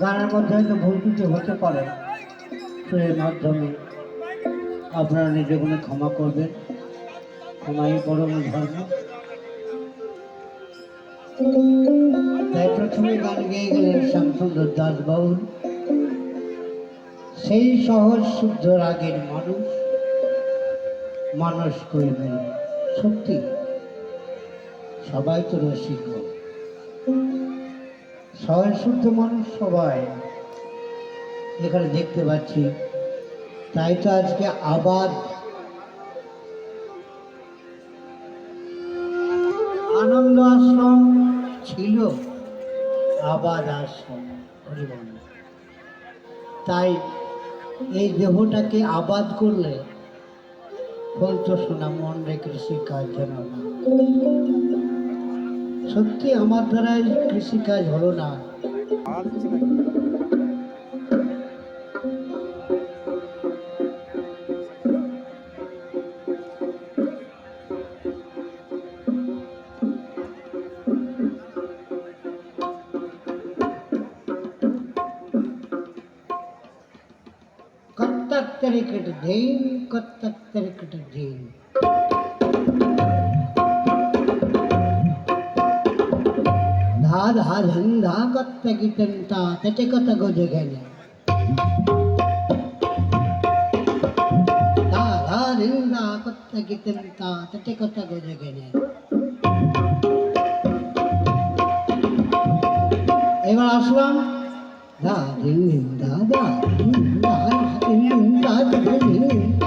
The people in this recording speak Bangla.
গানের মধ্যে হয়তো ভুল ত্রুটি হতে পারে। তো এর মাধ্যমে আপনারা নিজেগুলো ক্ষমা করবেন। ক্ষমাই পরম ধর্ম। তাই প্রথমে গান গেয়ে গেলেন শ্যামসুন্দর দাস বাউল সেই সহজ শুদ্ধ রাগের মানুষ। মানুষ করবেন সত্যি, সবাই তো রসিক সহজ শুদ্ধ মানুষ সবাই। এখানে দেখতে পাচ্ছি। তাই তো আজকে আবার আনন্দ আশ্রম ছিল আবাদ আশ্রম তাই এই দেহটাকে আবাদ করলে বলতো শোনা, মন রে কৃষিকাজ যেন না সত্যি আমার দ্বারা কৃষিকাজ হলো না कब तक तेरे कट दें कब तक तेरे ಧಾಧಂಧಾ ಗೊತ್ತಗಿತಂತ ತಟಕತ ಗೊಜಗನೆ ಧಾಧಾರಿಂದ ಕೊತ್ತಗಿತಂತ ತಟಕತ ಗೊಜಗನೆ এবার আসলাম দা দিন দা দা দিন দা দিন দা দিন